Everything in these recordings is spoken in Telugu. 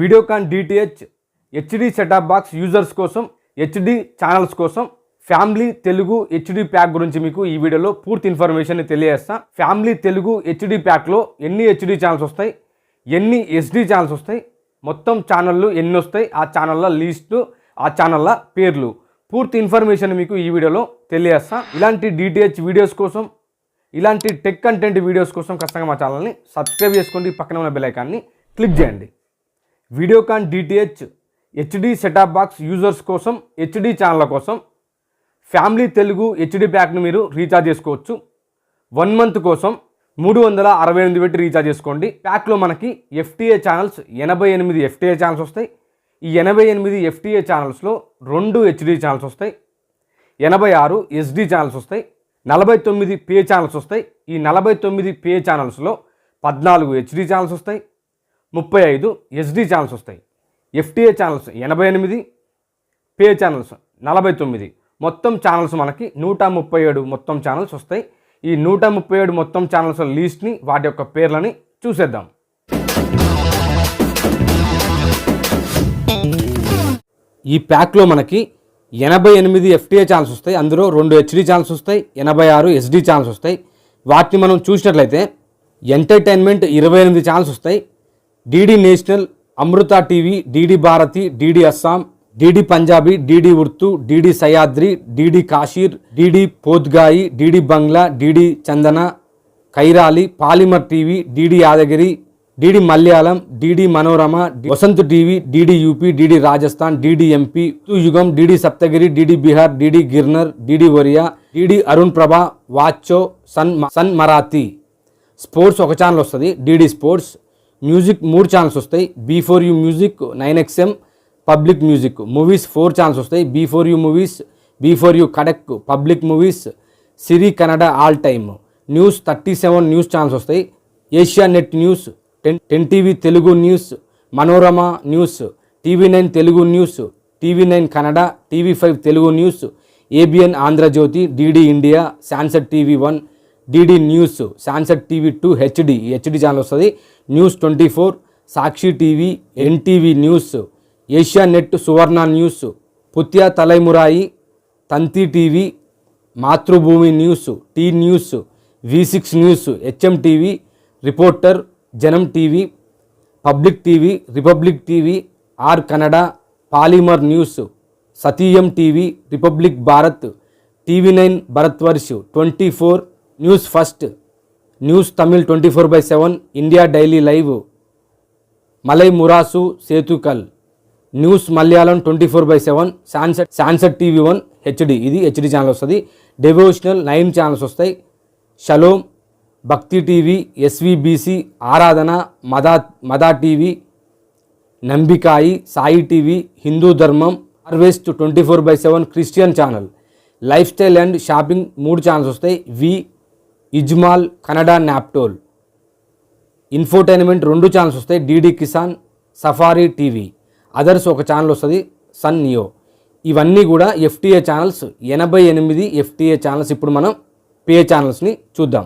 Videocon DTH HD set top box users కోసం హెచ్డి ఛానల్స్ కోసం ఫ్యామిలీ తెలుగు హెచ్డి ప్యాక్ గురించి మీకు ఈ వీడియోలో పూర్తి ఇన్ఫర్మేషన్ తెలియజేస్తా. ఫ్యామిలీ తెలుగు హెచ్డి ప్యాక్లో ఎన్ని హెచ్డి ఛానల్స్ వస్తాయి ఎన్ని ఎస్డి ఛానల్స్ వస్తాయి మొత్తం ఛానళ్ళు ఎన్ని వస్తాయి ఆ ఛానళ్ళ లిస్టు ఆ ఛానళ్ళ పేర్లు పూర్తి ఇన్ఫర్మేషన్ మీకు ఈ వీడియోలో తెలియజేస్తా. ఇలాంటి డిటిహెచ్ వీడియోస్ కోసం ఇలాంటి టెక్ కంటెంట్ వీడియోస్ కోసం ఖచ్చితంగా మా ఛానల్ని సబ్స్క్రైబ్ చేసుకోండి. పక్కన ఉన్న బెల్ ఐకాన్ని క్లిక్ చేయండి. Videocon DTH HD set top box users కోసం హెచ్డి ఛానళ్ళ కోసం ఫ్యామిలీ తెలుగు హెచ్డి ప్యాక్ను మీరు రీఛార్జ్ చేసుకోవచ్చు. వన్ మంత్ కోసం మూడు వందల అరవై ఎనిమిది పెట్టి రీఛార్జ్ చేసుకోండి. ప్యాక్లో మనకి ఎఫ్టీఏ ఛానల్స్ ఎనభై ఎనిమిది ఎఫ్టీఏ ఛానల్స్ వస్తాయి. ఈ ఎనభై ఎనిమిది ఎఫ్టీఏ ఛానల్స్లో రెండు హెచ్డి ఛానల్స్ వస్తాయి. ఎనభై ఆరు ఎస్డి ఛానల్స్ వస్తాయి. నలభై తొమ్మిది పే ఛానల్స్ వస్తాయి. ఈ నలభై తొమ్మిది పే ఛానల్స్లో పద్నాలుగు హెచ్డి ఛానల్స్ వస్తాయి. ముప్పై ఐదు ఎస్డి ఛానల్స్ వస్తాయి. ఎఫ్టీఏ ఛానల్స్ ఎనభై ఎనిమిది పే ఛానల్స్ నలభై తొమ్మిది. మొత్తం ఛానల్స్ మనకి నూట ముప్పై ఏడు మొత్తం ఛానల్స్ వస్తాయి. ఈ నూట ముప్పై ఏడు మొత్తం ఛానల్స్ లీస్ట్ని వాటి యొక్క పేర్లని చూసేద్దాం. ఈ ప్యాక్లో మనకి ఎనభై ఎనిమిది ఎఫ్టీఏ ఛానల్స్ వస్తాయి. అందులో రెండు హెచ్డి ఛానల్స్ వస్తాయి ఎనభై ఆరు ఎస్డి ఛానల్స్ వస్తాయి. వాటిని మనం చూసినట్లయితే ఎంటర్టైన్మెంట్ ఇరవై ఎనిమిది ఛానల్స్ వస్తాయి. DD national Amrita TV DD Bharati DD Assam DD Punjabi DD Urdu DD Sahyadri DD Kashir DD Podhigai DD Bangla DD Chandana Kairali Polimer TV DD Yadagiri DD Malayalam DD Manorama Vasanth TV DD UP DD Rajasthan DD MP Yugam DD Saptagiri DD Bihar DD Girnar DD Oriya DD Arun Prabha Watcho Sun Sun Marathi. Sports ఒక ఛానల్ వస్తుంది డిడి స్పోర్ట్స్. మ్యూజిక్ మూడు ఛానల్స్ వస్తాయి. B four U music nine XM public music movies four channels వస్తాయి. B four U movies B four U Kadak public movies Siri Kannada all time news thirty seven news channels వస్తాయి Asianet news ten ten TV Telugu news Manorama news TV nine Telugu news TV nine Kannada TV five Telugu news ABN Andhra Jyothi DD India Sansad TV one DD news Sansad TV two HD HD channel వస్తుంది. News twenty four Sakshi TV NTV news Asianet Suvarna news Puthiya Thalaimurai Thanthi TV Mathrubhumi news T news V six news HM TV reporter Janam TV public TV Republic TV R Kannada Polimer news Sathiyam TV Republic Bharat TV nine Bharatvarsh twenty four news first. News Tamil twenty four by seven India daily live. Malai Murasu Seithigal news Malayalam twenty four by seven Sansad Sansad TV one HD. ఇది హెచ్డి ఛానల్ వస్తుంది. డెవోషనల్ నైన్ ఛానల్స్ వస్తాయి. Shalom Bhakti TV SVBC Aradhana Madha Madha TV Nambikkai Sai TV Hindu Dharmam Harvest twenty four by seven Christian channel life style and shopping మూడు ఛానల్స్ వస్తాయి. వి ఇజ్మాల్ కన్నడ నాప్టోల్. ఇన్ఫోటైన్మెంట్ రెండు ఛానల్స్ వస్తాయి. DD Kisan Safari TV. Others ఒక ఛానల్ వస్తుంది సన్ నియో. ఇవన్నీ కూడా ఎఫ్టీఏ ఛానల్స్ ఎనభై ఎనిమిది ఎఫ్టీఏ ఛానల్స్ ఇప్పుడు మనం పే ఛానల్స్ని చూద్దాం.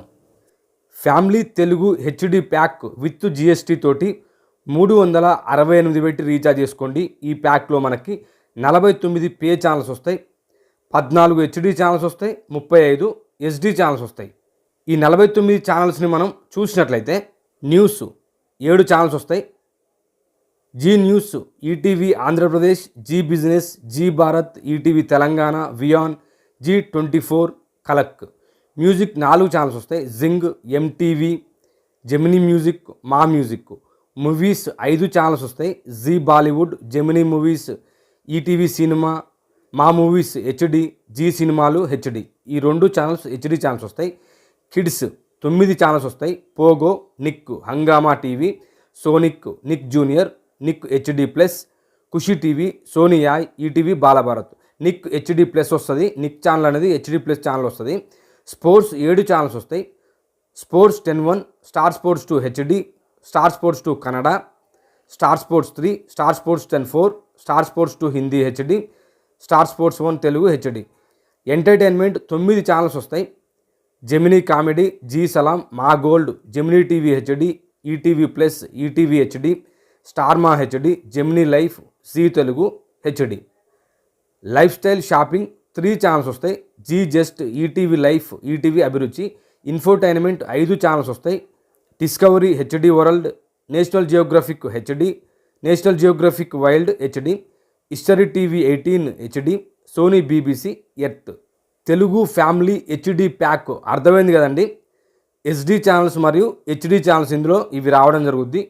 Family Telugu HD pack with GST తోటి మూడు వందల అరవై ఎనిమిది పెట్టి రీఛార్జ్ చేసుకోండి. ఈ ప్యాక్లో మనకి నలభై తొమ్మిది పే ఛానల్స్ వస్తాయి. పద్నాలుగు హెచ్డి ఛానల్స్ వస్తాయి. ముప్పై ఐదు ఎస్డి ఛానల్స్ వస్తాయి. ఈ నలభై తొమ్మిది ఛానల్స్ని మనం చూసినట్లయితే న్యూస్ ఏడు ఛానల్స్ వస్తాయి. Zee News ETV Andhra Pradesh Zee Business Zee Bharat ETV Telangana Wiaan Zee twenty four Kalak music నాలుగు ఛానల్స్ వస్తాయి. Zing MTV Gemini Music Maa Music movies ఐదు ఛానల్స్ వస్తాయి. Zee Bollywood Gemini Movies ETV Cinema Maa Movies HD Zee సినిమాలు హెచ్డి ఈ రెండు ఛానల్స్ హెచ్డి ఛానల్స్ వస్తాయి. కిడ్స్ తొమ్మిది ఛానల్స్ వస్తాయి. Pogo Nick Hungama TV Sonic Nick Junior Nick HD Plus Khushi TV Sonia ETV Bala Bharat. Nick HD plus వస్తుంది. నిక్ ఛానల్ అనేది హెచ్డి ప్లస్ ఛానల్ వస్తుంది. స్పోర్ట్స్ ఏడు ఛానల్స్ వస్తాయి. Sports ten one star sports two HD star sports two Kannada star sports three star sports ten four star sports two Hindi HD star sports one Telugu HD. Entertainment తొమ్మిది ఛానల్స్ వస్తాయి. Gemini comedy Zee Salaam Maa gold Gemini TV HD ETV plus ETV HD Star Maa HD Gemini life Zee Telugu HD. Lifestyle shopping three channels వస్తాయి. Zee Zest ETV Life ETV Abhiruchi infotainment ఐదు ఛానల్స్ వస్తాయి. Discovery HD World National Geographic HD National Geographic Wild HD History TV eighteen HD Sony BBC Earth. Telugu family HD pack అర్థమైంది కదండి? ఎస్డి ఛానల్స్ మరియు హెచ్డి ఛానల్స్ ఇందులో ఇవి రావడం జరుగుద్ది.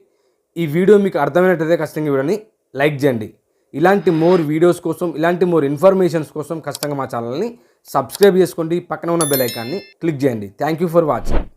ఈ వీడియో మీకు అర్థమైనట్టయితే ఖచ్చితంగా ఈ వీడియోని లైక్ చేయండి. ఇలాంటి మోర్ వీడియోస్ కోసం ఇలాంటి మోర్ ఇన్ఫర్మేషన్స్ కోసం ఖచ్చితంగా మా ఛానల్ని సబ్స్క్రైబ్ చేసుకోండి. పక్కన ఉన్న బెల్ ఐకాన్ని క్లిక్ చేయండి. Thank you for watching